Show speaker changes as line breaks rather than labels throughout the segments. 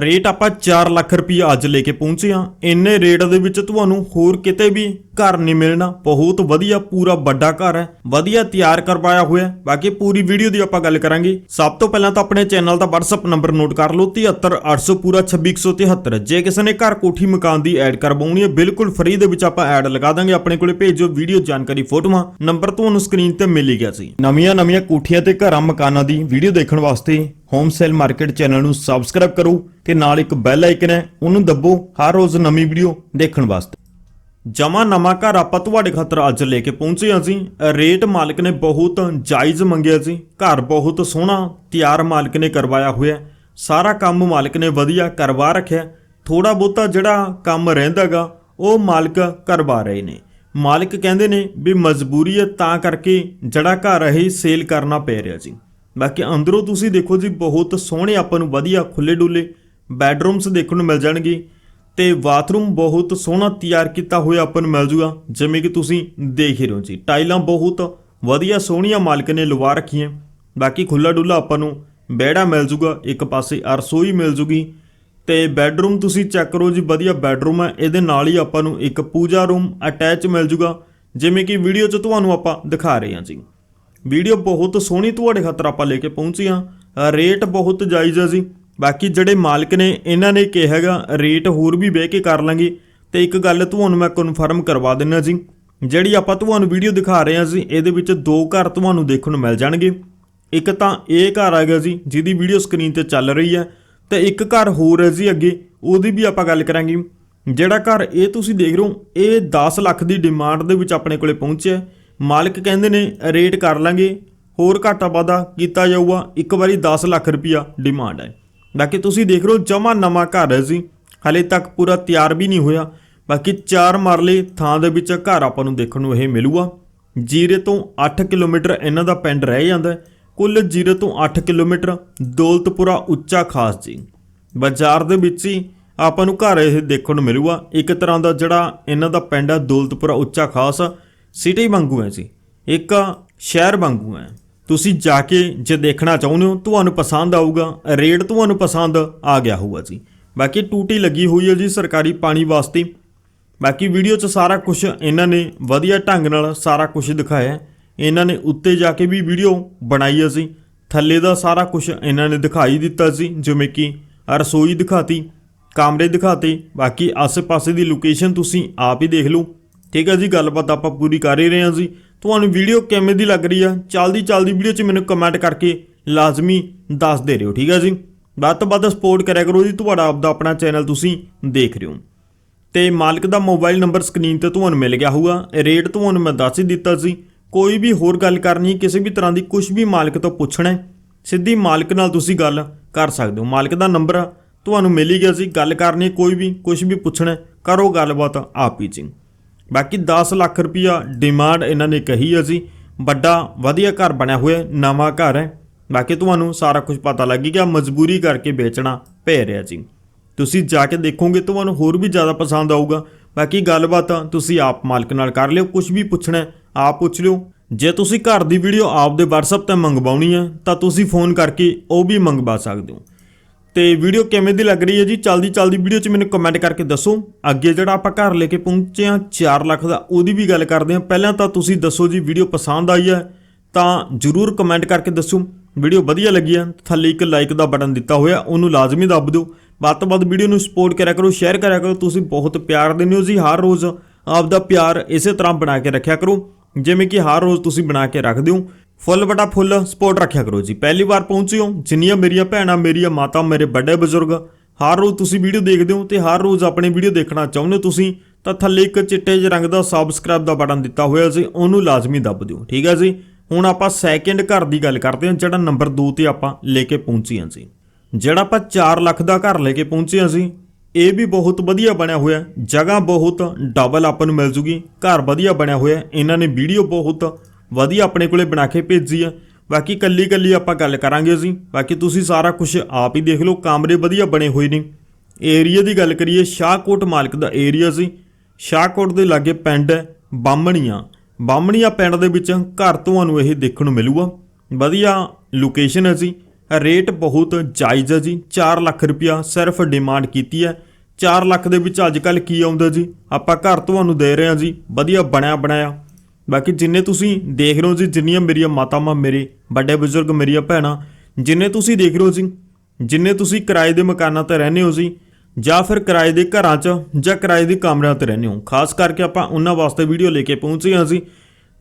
Rate ਆਪਾਂ 4 ਲੱਖ ਰੁਪਏ ਅੱਜ ਲੈ ਕੇ ਪਹੁੰਚੇ ਆ ਇੰਨੇ ਰੇਟ ਦੇ ਵਿੱਚ ਤੁਹਾਨੂੰ ਹੋਰ ਕਿਤੇ ਵੀ ਘਰ ਨਹੀਂ ਮਿਲਣਾ। ਬਹੁਤ ਵਧੀਆ, ਪੂਰਾ ਵੱਡਾ ਘਰ ਹੈ। ਵਧੀਆ ਤਿਆਰ ਕਰਵਾਇਆ ਹੋਇਆ ਬਾਕੀ ਪੂਰੀ ਵੀਡੀਓ ਦੀ ਆਪਾਂ ਗੱਲ ਕਰਾਂਗੇ। ਸਭ ਤੋਂ ਪਹਿਲਾਂ ਤਾਂ ਆਪਣੇ ਚੈਨਲ ਦਾ WhatsApp ਨੰਬਰ ਨੋਟ ਕਰ ਲਓ। 73800 ਪੂਰਾ 2673 ਜੇ ਕਿਸੇ ਨੇ ਘਰ ਕੋਠੀ ਮਕਾਨ ਦੀ ਐਡ ਕਰਵਾਉਣੀ ਹੈ, ਬਿਲਕੁਲ ਫ੍ਰੀ ਦੇ ਵਿੱਚ ਆਪਾਂ ਐਡ ਲਗਾ ਦਾਂਗੇ। ਆਪਣੇ ਕੋਲੇ ਭੇਜੋ ਵੀਡੀਓ ਜਾਣਕਾਰੀ, ਫੋਟੋਆਂ। ਨੰਬਰ ਤੁਹਾਨੂੰ ਸਕਰੀਨ ਤੇ ਮਿਲ ਹੀ ਗਿਆ ਸੀ। ਨਵੀਆਂ ਨਵੀਆਂ ਕੋਠੀਆਂ ਤੇ ਘਰਾਂ ਮਕਾਨਾਂ ਦੀ ਵੀਡੀਓ ਦੇਖਣ ਵਾਸਤੇ ਹੋਮ ਸੇਲ ਮਾਰਕੀਟ ਚੈਨਲ ਨੂੰ ਸਬਸਕ੍ਰਾਈਬ ਕਰੋ ਤੇ ਨਾਲ ਇੱਕ ਬੈਲ ਆਈਕਨ ਹੈ, ਉਹਨੂੰ ਦੱਬੋ ਹਰ ਰੋਜ਼ ਨਵੀਂ ਵੀਡੀਓ ਦੇਖਣ ਵਾਸਤੇ। ਜਮਾ ਨਵਾਂ ਘਰ ਆਪਾਂ ਤੁਹਾਡੇ ਖਾਤਰ ਅੱਜ ਲੈ ਕੇ ਪਹੁੰਚੇ ਹਾਂ ਜੀ। ਰੇਟ ਮਾਲਕ ਨੇ ਬਹੁਤ ਜਾਇਜ਼ ਮੰਗਿਆ ਜੀ। ਘਰ ਬਹੁਤ ਸੋਹਣਾ, ਤਿਆਰ ਮਾਲਕ ਨੇ ਕਰਵਾਇਆ ਹੋਇਆ। ਸਾਰਾ ਕੰਮ ਮਾਲਕ ਨੇ ਵਧੀਆ ਕਰਵਾ ਰੱਖਿਆ। ਥੋੜਾ ਬਹੁਤਾ ਜਿਹੜਾ ਕੰਮ ਰਹਿੰਦਾਗਾ, ਉਹ ਮਾਲਕ ਕਰਵਾ ਰਹੇ ਨੇ। ਮਾਲਕ ਕਹਿੰਦੇ ਨੇ ਵੀ ਮਜਬੂਰੀ ਹੈ, ਤਾਂ ਕਰਕੇ ਜਿਹੜਾ ਘਰ ਇਹ ਸੇਲ ਕਰਨਾ ਪੈ ਰਿਹਾ ਜੀ। ਬਾਕੀ ਅੰਦਰੋਂ ਤੁਸੀਂ ਦੇਖੋ ਜੀ, ਬਹੁਤ ਸੋਹਣੇ ਆਪਾਂ ਨੂੰ ਵਧੀਆ ਖੁੱਲੇ ਡੁੱਲੇ ਬੈਡਰੂਮਸ ਦੇਖਣ ਨੂੰ ਮਿਲ ਜਾਣਗੇ। ਤੇ ਬਾਥਰੂਮ ਬਹੁਤ ਸੋਹਣਾ ਤਿਆਰ ਕੀਤਾ ਹੋਇਆ ਆਪਾਂ ਨੂੰ ਮਿਲ ਜੂਗਾ ਜਿਵੇਂ ਕਿ ਤੁਸੀਂ ਦੇਖ ਹੀ ਰਹੇ ਹੋ ਜੀ। ਟਾਈਲਾਂ ਬਹੁਤ ਵਧੀਆ ਸੋਹਣੀਆਂ ਮਾਲਕ ਨੇ ਲਵਾ ਰੱਖੀਆਂ। ਬਾਕੀ ਖੁੱਲਾ ਡੁੱਲਾ ਆਪਾਂ ਨੂੰ ਬੈੜਾ ਮਿਲ ਜੂਗਾ ਇੱਕ ਪਾਸੇ ਰਸੋਈ ਮਿਲ ਜੂਗੀ ਤੇ ਬੈੱਡਰੂਮ ਤੁਸੀਂ ਚੈੱਕ ਕਰੋ ਜੀ, ਵਧੀਆ ਬੈੱਡਰੂਮ ਹੈ ਇਹਦੇ ਨਾਲ ਹੀ ਆਪਾਂ ਨੂੰ ਇੱਕ ਪੂਜਾ ਰੂਮ ਅਟੈਚ ਮਿਲ ਜੂਗਾ ਜਿਵੇਂ ਕਿ ਵੀਡੀਓ 'ਚ ਤੁਹਾਨੂੰ ਆਪਾਂ ਦਿਖਾ ਰਹੇ ਹਾਂ ਜੀ। ਵੀਡੀਓ ਬਹੁਤ ਸੋਹਣੀ ਤੁਹਾਡੇ ਖਾਤਰ ਆਪਾਂ ਲੈ ਕੇ ਪਹੁੰਚੇ ਹਾਂ। ਰੇਟ ਬਹੁਤ ਜਾਇਜ਼ ਹੈ ਜੀ। ਬਾਕੀ ਜਿਹੜੇ ਮਾਲਕ ਨੇ, ਇਹਨਾਂ ਨੇ ਕਿਹਾ ਹੈਗਾ, ਰੇਟ ਹੋਰ ਵੀ ਬਹਿ ਕੇ ਕਰ ਲਾਂਗੇ। ਤੇ ਇੱਕ ਗੱਲ ਤੁਹਾਨੂੰ ਮੈਂ ਕਨਫਰਮ ਕਰਵਾ ਦਿੰਨਾ ਜੀ। ਜਿਹੜੀ ਆਪਾਂ ਤੁਹਾਨੂੰ ਵੀਡੀਓ ਦਿਖਾ ਰਹੇ ਹਾਂ ਜੀ, ਇਹਦੇ ਵਿੱਚ ਦੋ ਘਰ ਤੁਹਾਨੂੰ ਦੇਖਣ ਨੂੰ ਮਿਲ ਜਾਣਗੇ। ਇੱਕ ਤਾਂ ਇਹ ਘਰ ਹੈਗਾ ਜੀ, ਜਿਹਦੀ ਵੀਡੀਓ ਸਕਰੀਨ ਤੇ ਚੱਲ ਰਹੀ ਹੈ। ਤੇ ਇੱਕ ਘਰ ਹੋਰ ਹੈ ਜੀ ਅੱਗੇ, ਉਹਦੀ ਵੀ ਆਪਾਂ ਗੱਲ ਕਰਾਂਗੇ। ਜਿਹੜਾ ਘਰ ਇਹ ਤੁਸੀਂ ਦੇਖ ਰਹੇ ਹੋ, ਇਹ 10 ਲੱਖ ਦੀ ਡਿਮਾਂਡ ਦੇ ਵਿੱਚ ਆਪਣੇ ਕੋਲੇ ਪਹੁੰਚਿਆ ਮਾਲਕ ਕਹਿੰਦੇ ਨੇ ਰੇਟ ਕਰ ਲਾਂਗੇ। ਹੋਰ ਘਾਟਾ ਵਾਧਾ ਕੀਤਾ ਜਾਊਗਾ, ਇੱਕ ਵਾਰੀ 10 ਲੱਖ ਰੁਪਿਆ ਡਿਮਾਂਡ ਹੈ। ਬਾਕੀ ਤੁਸੀਂ ਦੇਖ ਰਹੇ ਹੋ ਜਮਾ ਨਵਾਂ ਘਰ ਹੈ ਜੀ। ਹਲੇ ਤੱਕ ਪੂਰਾ ਤਿਆਰ ਵੀ ਨਹੀਂ ਹੋਇਆ। ਬਾਕੀ ਚਾਰ ਮਰਲੇ ਥਾਂ ਦੇ ਵਿੱਚ ਘਰ ਆਪਾਂ ਨੂੰ ਦੇਖਣ ਨੂੰ ਇਹ ਮਿਲੂਗਾ। ਜੀਰੇ ਤੋਂ 8 ਕਿਲੋਮੀਟਰ ਇਹਨਾਂ ਦਾ ਪਿੰਡ ਰਹਿ ਜਾਂਦਾ ਕੁੱਲ ਜੀਰੇ ਤੋਂ 8 ਕਿਲੋਮੀਟਰ ਦੌਲਤਪੁਰਾ ਉੱਚਾ ਖਾਸ ਜੀ। ਬਾਜ਼ਾਰ ਦੇ ਵਿੱਚ ਹੀ ਆਪਾਂ ਨੂੰ ਘਰ ਇਹ ਦੇਖਣ ਨੂੰ ਮਿਲੂਗਾ। ਇੱਕ ਤਰ੍ਹਾਂ ਦਾ ਜਿਹੜਾ ਇਹਨਾਂ ਦਾ ਪਿੰਡ ਆ ਦੌਲਤਪੁਰਾ ਉੱਚਾ ਖਾਸ, ਸਿਟੀ ਵਾਂਗੂ ਹੈ ਜੀ। ਇੱਕ ਸ਼ਹਿਰ ਵਾਂਗੂ ਹੈ। ਤੁਸੀਂ ਜਾ ਕੇ ਜੇ ਦੇਖਣਾ ਚਾਹੁੰਦੇ ਹੋ, ਤੁਹਾਨੂੰ ਪਸੰਦ ਆਊਗਾ, ਰੇਟ ਤੁਹਾਨੂੰ ਪਸੰਦ ਆ ਗਿਆ ਹੋਊਗਾ ਜੀ। ਬਾਕੀ ਟੂਟੀ ਲੱਗੀ ਹੋਈ ਹੈ ਜੀ ਸਰਕਾਰੀ ਪਾਣੀ ਵਾਸਤੇ। ਬਾਕੀ ਵੀਡੀਓ 'ਚ ਸਾਰਾ ਕੁਝ ਇਹਨਾਂ ਨੇ ਵਧੀਆ ਢੰਗ ਨਾਲ ਸਾਰਾ ਕੁਝ ਦਿਖਾਇਆ ਇਹਨਾਂ ਨੇ ਉੱਤੇ ਜਾ ਕੇ ਵੀ ਵੀਡੀਓ ਬਣਾਈ ਅਸੀਂ ਥੱਲੇ ਦਾ ਸਾਰਾ ਕੁਝ ਇਹਨਾਂ ਨੇ ਦਿਖਾਈ ਦਿੱਤਾ ਸੀ ਜਿਵੇਂ ਕਿ ਰਸੋਈ ਦਿਖਾਤੀ, ਕਮਰੇ ਦਿਖਾਤੇ, ਬਾਕੀ ਆਸ-ਪਾਸੇ ਦੀ ਲੋਕੇਸ਼ਨ ਤੁਸੀਂ ਆਪ ਹੀ ਦੇਖ ਲਓ। ਠੀਕ ਹੈ ਜੀ, ਗੱਲਬਾਤ ਆਪਾਂ ਪੂਰੀ ਕਰ ਹੀ ਰਹੇ ਹਾਂ ਜੀ। ਤੁਹਾਨੂੰ ਵੀਡੀਓ ਕਿਵੇਂ ਦੀ ਲੱਗ ਰਹੀ ਆ ਚਲਦੀ ਚਲਦੀ ਵੀਡੀਓ 'ਚ ਮੈਨੂੰ ਕਮੈਂਟ ਕਰਕੇ ਲਾਜ਼ਮੀ ਦੱਸ ਦੇ ਰਿਓ ਠੀਕ ਆ ਜੀ? ਵੱਧ ਤੋਂ ਵੱਧ ਸਪੋਰਟ ਕਰਿਆ ਕਰੋ ਜੀ ਤੁਹਾਡਾ ਆਪਦਾ ਆਪਣਾ ਚੈਨਲ ਤੁਸੀਂ ਦੇਖ ਰਹੇ ਹੋ। ਤੇ ਮਾਲਕ ਦਾ ਮੋਬਾਈਲ ਨੰਬਰ ਸਕਰੀਨ ਤੇ ਤੁਹਾਨੂੰ ਮਿਲ ਗਿਆ ਹੋਊਗਾ ਰੇਟ ਤੁਹਾਨੂੰ ਮੈਂ ਦੱਸ ਹੀ ਦਿੱਤਾ ਸੀ। ਕੋਈ ਵੀ ਹੋਰ ਗੱਲ ਕਰਨੀ ਕਿਸੇ ਵੀ ਤਰ੍ਹਾਂ ਦੀ ਕੁਝ ਵੀ ਮਾਲਕ ਤੋਂ ਪੁੱਛਣਾ ਹੈ, ਸਿੱਧੀ ਮਾਲਕ ਨਾਲ ਤੁਸੀਂ ਗੱਲ ਕਰ ਸਕਦੇ ਹੋ। ਮਾਲਕ ਦਾ ਨੰਬਰ ਤੁਹਾਨੂੰ ਮਿਲ ਹੀ ਗਿਆ ਸੀ ਗੱਲ ਕਰਨੀ ਕੋਈ ਵੀ ਕੁਝ ਵੀ ਪੁੱਛਣਾ ਕਰੋ ਗੱਲਬਾਤ ਆਪ ਹੀ ਜੀ। ਬਾਕੀ 10 ਲੱਖ ਰੁਪਿਆ ਡਿਮਾਂਡ ਇਹਨਾਂ ਨੇ ਕਹੀ ਹੈ ਜੀ। ਵੱਡਾ, ਵਧੀਆ ਘਰ ਬਣਿਆ ਹੋਇਆ, ਨਵਾਂ ਘਰ ਹੈ। ਬਾਕੀ ਤੁਹਾਨੂੰ ਸਾਰਾ ਕੁਝ ਪਤਾ ਲੱਗ ਗਿਆ, ਮਜਬੂਰੀ ਕਰਕੇ ਵੇਚਣਾ ਪੈ ਰਿਹਾ ਜੀ। ਤੁਸੀਂ ਜਾ ਕੇ ਦੇਖੋਗੇ, ਤੁਹਾਨੂੰ ਹੋਰ ਵੀ ਜ਼ਿਆਦਾ ਪਸੰਦ ਆਊਗਾ। ਬਾਕੀ ਗੱਲਬਾਤ ਤੁਸੀਂ ਆਪ ਮਾਲਕ ਨਾਲ ਕਰ ਲਿਓ ਕੁਝ ਵੀ ਪੁੱਛਣਾ ਆਪ ਪੁੱਛ ਲਿਓ। ਜੇ ਤੁਸੀਂ ਘਰ ਦੀ ਵੀਡੀਓ ਆਪ ਦੇ WhatsApp ਤੇ ਮੰਗਵਾਉਣੀ ਹੈ, ਤਾਂ ਤੁਸੀਂ ਫੋਨ ਕਰਕੇ ਉਹ ਵੀ ਮੰਗਵਾ ਸਕਦੇ ਹੋ। ਤੇ ਵੀਡੀਓ ਕਿਵੇਂ ਦੀ ਲੱਗ ਰਹੀ ਹੈ ਜੀ? ਚਲਦੀ ਚਲਦੀ ਵੀਡੀਓ 'ਚ ਮੈਨੂੰ ਕਮੈਂਟ ਕਰਕੇ ਦੱਸੋ। ਅੱਗੇ ਜਿਹੜਾ ਆਪਾਂ ਘਰ ਲੈ ਕੇ ਪਹੁੰਚੇ ਆ 4 ਲੱਖ ਦਾ, ਉਹਦੀ ਵੀ ਗੱਲ ਕਰਦੇ ਹਾਂ। ਪਹਿਲਾਂ ਤਾਂ ਤੁਸੀਂ ਦੱਸੋ ਜੀ, ਵੀਡੀਓ ਪਸੰਦ ਆਈ ਹੈ, ਤਾਂ ਜਰੂਰ ਕਮੈਂਟ ਕਰਕੇ ਦੱਸੋ। ਵੀਡੀਓ ਵਧੀਆ ਲੱਗੀ ਹੈ ਥੱਲੇ ਇੱਕ ਲਾਈਕ ਦਾ ਬਟਨ ਦਿੱਤਾ ਹੋਇਆ, ਉਹਨੂੰ ਲਾਜ਼ਮੀ ਦੱਬ ਦਿਓ। ਵੱਧ ਤੋਂ ਵੱਧ ਵੀਡੀਓ ਨੂੰ ਸਪੋਰਟ ਕਰਿਆ ਕਰੋ ਸ਼ੇਅਰ ਕਰਿਆ ਕਰੋ, ਤੁਸੀਂ ਬਹੁਤ ਪਿਆਰ ਦਿੰਦੇ ਹੋ ਜੀ। ਹਰ ਰੋਜ਼ ਆਪਦਾ ਪਿਆਰ ਇਸੇ ਤਰ੍ਹਾਂ ਬਣਾ ਕੇ ਰੱਖਿਆ ਕਰੋ, ਜਿਵੇਂ ਕਿ ਹਰ ਰੋਜ਼ ਤੁਸੀਂ ਬਣਾ ਕੇ ਰੱਖਦੇ ਹੋ। ਫੁੱਲ ਬਟਾ ਫੁੱਲ ਸਪੋਰਟ ਰੱਖਿਆ ਕਰੋ ਜੀ। ਪਹਿਲੀ ਵਾਰ ਪਹੁੰਚੇ ਹੋ, ਜਿੰਨੀਆਂ ਮੇਰੀਆਂ ਭੈਣਾਂ, ਮੇਰੀਆਂ ਮਾਤਾ, ਮੇਰੇ ਵੱਡੇ ਬਜ਼ੁਰਗ, ਹਰ ਰੋਜ਼ ਤੁਸੀਂ ਵੀਡੀਓ ਦੇਖਦੇ ਹੋ ਤੇ ਹਰ ਰੋਜ਼ ਆਪਣੀ ਵੀਡੀਓ ਦੇਖਣਾ ਚਾਹੁੰਦੇ ਹੋ ਤੁਸੀਂ, ਤਾਂ ਥੱਲੇ ਇੱਕ ਚਿੱਟੇ ਜਿਹੇ ਰੰਗ ਦਾ ਸਬਸਕ੍ਰਾਈਬ ਦਾ ਬਟਨ ਦਿੱਤਾ ਹੋਇਆ ਸੀ, ਉਹਨੂੰ ਲਾਜ਼ਮੀ ਦੱਬ ਦਿਓ, ਠੀਕ ਹੈ ਜੀ? ਹੁਣ ਆਪਾਂ ਸੈਕਿੰਡ ਘਰ ਦੀ ਗੱਲ ਕਰਦੇ ਹਾਂ, ਜਿਹੜਾ ਨੰਬਰ 2 ਤੇ ਆਪਾਂ ਲੈ ਕੇ ਪਹੁੰਚੇ ਹਾਂ ਜੀ। ਜਿਹੜਾ ਆਪਾਂ 4 ਲੱਖ ਦਾ ਘਰ ਲੈ ਕੇ ਪਹੁੰਚੇ ਹਾਂ ਸੀ ਇਹ ਵੀ ਬਹੁਤ ਵਧੀਆ ਬਣਿਆ ਹੋਇਆ ਜਗ੍ਹਾ ਬਹੁਤ ਡਬਲ ਆਪਾਂ ਨੂੰ ਮਿਲ ਜੂਗੀ, ਘਰ ਵਧੀਆ ਬਣਿਆ ਹੋਇਆ ਇਹਨਾਂ ਨੇ ਵੀਡੀਓ ਬਹੁਤ ਵਧੀਆ ਆਪਣੇ ਕੋਲੇ ਬਣਾ ਕੇ ਭੇਜੀ ਆ। ਬਾਕੀ ਕੱਲੀ ਕੱਲੀ ਆਪਾਂ ਗੱਲ ਕਰਾਂਗੇ ਅਸੀਂ। ਬਾਕੀ ਤੁਸੀਂ ਸਾਰਾ ਕੁਝ ਆਪ ਹੀ ਦੇਖ ਲਓ, ਕਮਰੇ ਵਧੀਆ ਬਣੇ ਹੋਏ ਨੇ। ਏਰੀਆ ਦੀ ਗੱਲ ਕਰੀਏ, ਸ਼ਾਹਕੋਟ ਮਾਲਕ ਦਾ ਏਰੀਆ ਸੀ। ਸ਼ਾਹਕੋਟ ਦੇ ਲਾਗੇ ਪਿੰਡ ਹੈ, ਬਾਹਮਣੀਆਂ। ਬਾਹਮਣੀਆਂ ਪਿੰਡ ਦੇ ਵਿੱਚ ਘਰ ਤੁਹਾਨੂੰ ਇਹ ਦੇਖਣ ਨੂੰ ਮਿਲੂਗਾ। ਵਧੀਆ ਲੋਕੇਸ਼ਨ ਹੈ ਜੀ। ਰੇਟ ਬਹੁਤ ਜਾਇਜ਼ ਹੈ ਜੀ। 4 ਲੱਖ ਰੁਪਇਆ ਸਿਰਫ ਡਿਮਾਂਡ ਕੀਤੀ ਹੈ। 4 ਲੱਖ ਦੇ ਵਿੱਚ ਅੱਜ ਕੱਲ ਕੀ ਆਉਂਦਾ ਜੀ? ਆਪਾਂ ਘਰ ਤੁਹਾਨੂੰ ਦੇ ਰਹੇ ਹਾਂ ਜੀ। ਵਧੀਆ ਬਣਿਆ ਬਣਾਇਆ। ਬਾਕੀ ਜਿੰਨੇ ਤੁਸੀਂ ਦੇਖ ਰਹੇ ਹੋ ਜੀ, ਜਿੰਨੀਆਂ ਮੇਰੀਆਂ ਮਾਤਾਵਾਂ ਮੇਰੇ, ਵੱਡੇ ਬਜ਼ੁਰਗ ਮੇਰੀਆਂ ਭੈਣਾਂ, ਜਿੰਨੇ ਤੁਸੀਂ ਦੇਖ ਰਹੇ ਹੋ ਜੀ, ਜਿੰਨੇ ਤੁਸੀਂ ਕਿਰਾਏ ਦੇ ਮਕਾਨਾਂ ਤੇ ਰਹਿੰਦੇ ਹੋ ਜੀ, ਜਾਂ ਫਿਰ ਕਿਰਾਏ ਦੇ ਘਰਾਂ 'ਚ ਜਾਂ ਕਿਰਾਏ ਦੇ ਕਮਰਿਆਂ ਤੇ ਰਹਿੰਦੇ ਹੋ, ਖਾਸ ਕਰਕੇ ਆਪਾਂ ਉਹਨਾਂ ਵਾਸਤੇ ਵੀਡੀਓ ਲੈ ਕੇ ਪਹੁੰਚੇ ਹਾਂ ਜੀ।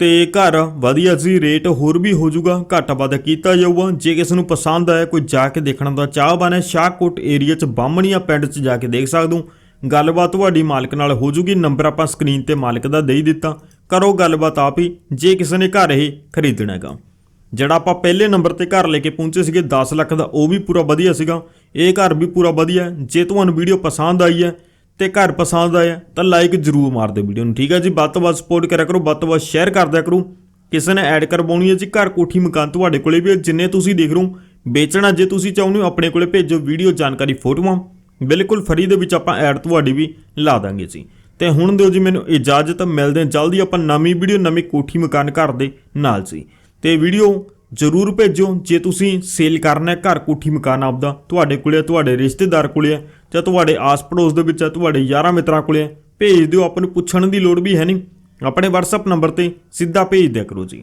ਤੇ ਘਰ ਵਧੀਆ ਜੀ, ਰੇਟ ਹੋਰ ਵੀ ਹੋ ਜਾਊਗਾ, ਘੱਟ ਵੱਧ ਕੀਤਾ ਜਾਊਗਾ, ਜੇ ਕਿਸੇ ਨੂੰ ਪਸੰਦ ਆਇਆ ਕੋਈ ਜਾ ਕੇ ਦੇਖਣ ਦਾ ਚਾਹਵਾਨ ਹੈ ਸ਼ਾਹਕੋਟ ਏਰੀਆ 'ਚ ਬਾਹਮਣੀਆਂ ਪਿੰਡ 'ਚ ਜਾ ਕੇ ਦੇਖ ਸਕਦੇ ਹੋ। ਗੱਲਬਾਤ ਤੁਹਾਡੀ ਮਾਲਕ ਨਾਲ ਹੋ ਜੂਗੀ ਨੰਬਰ ਆਪਾਂ ਸਕਰੀਨ ਤੇ ਮਾਲਕ ਦਾ ਦੇ ਹੀ ਦਿੱਤਾ। ਕਰੋ ਗੱਲਬਾਤ ਆਪ ਹੀ ਜੇ ਕਿਸੇ ਨੇ ਘਰ ਇਹ ਖਰੀਦਣਾ ਹੈਗਾ। ਜਿਹੜਾ ਆਪਾਂ ਪਹਿਲੇ ਨੰਬਰ ਤੇ ਘਰ ਲੈ ਕੇ ਪਹੁੰਚੇ ਸੀਗੇ 10 ਲੱਖ ਦਾ ਉਹ ਵੀ ਪੂਰਾ ਵਧੀਆ ਸੀਗਾ। ਇਹ ਘਰ ਵੀ ਪੂਰਾ ਵਧੀਆ ਜੇ ਤੁਹਾਨੂੰ ਵੀਡੀਓ ਪਸੰਦ ਆਈ ਹੈ ਤੇ ਘਰ ਪਸੰਦ ਆਇਆ ਤਾਂ ਲਾਈਕ ਜ਼ਰੂਰ ਮਾਰ ਦਿਓ ਵੀਡੀਓ ਨੂੰ। ਠੀਕ ਹੈ ਜੀ? ਵੱਧ ਤੋਂ ਵੱਧ ਸਪੋਰਟ ਕਰਿਆ ਕਰੋ ਵੱਧ ਤੋਂ ਵੱਧ ਸ਼ੇਅਰ ਕਰ ਦਿਆ ਕਰੋ। ਕਿਸੇ ਨੇ ਐਡ ਕਰਵਾਉਣੀ ਹੈ ਜੀ ਘਰ ਕੋਠੀ ਮਕਾਨ ਤੁਹਾਡੇ ਕੋਲੇ ਵੀ ਹੈ, ਜਿੰਨੇ ਤੁਸੀਂ ਦੇਖ ਰਹੇ ਹੋ ਵੇਚਣਾ ਜੇ ਤੁਸੀਂ ਚਾਹੁੰਦੇ ਹੋ ਆਪਣੇ ਕੋਲੇ ਭੇਜੋ। ਵੀਡੀਓ ਜਾਣਕਾਰੀ ਫੋਟੋਆਂ ਬਿਲਕੁਲ ਫਰੀ ਦੇ ਵਿੱਚ ਆਪਾਂ ਐਡ ਤੁਹਾਡੀ ਵੀ ਲਾ ਦਾਂਗੇ ਜੀ। ਤੇ ਹੁਣ ਦਿਓ ਜੀ ਮੈਨੂੰ ਇਜਾਜ਼ਤ ਮਿਲਦੇ ਹਾਂ ਜਲਦੀ ਆਪਾਂ ਨਵੀਂ ਵੀਡੀਓ ਨਵੀਂ ਕੋਠੀ ਮਕਾਨ ਘਰ ਦੇ ਨਾਲ ਜੀ। ਤੇ ਵੀਡੀਓ ਜ਼ਰੂਰ ਭੇਜੋ ਜੇ ਤੁਸੀਂ ਸੇਲ ਕਰਨਾ ਹੈ ਘਰ ਕੋਠੀ ਮਕਾਨ ਆਪਦਾ ਤੁਹਾਡੇ ਕੋਲੇ ਹੈ, ਤੁਹਾਡੇ ਰਿਸ਼ਤੇਦਾਰ ਕੋਲੇ ਹੈ ਜਾਂ ਤੁਹਾਡੇ ਆਸ-ਪੜੋਸ ਦੇ ਵਿੱਚ ਹੈ ਤੁਹਾਡੇ ਯਾਰਾਂ ਮਿੱਤਰਾਂ ਕੋਲੇ ਹੈ ਭੇਜ ਦਿਓ ਆਪਾਂ ਨੂੰ ਪੁੱਛਣ ਦੀ ਲੋੜ ਵੀ ਹੈ ਨਹੀਂ। ਆਪਣੇ WhatsApp ਨੰਬਰ ਤੇ ਸਿੱਧਾ ਭੇਜ ਦਿਆ ਕਰੋ ਜੀ।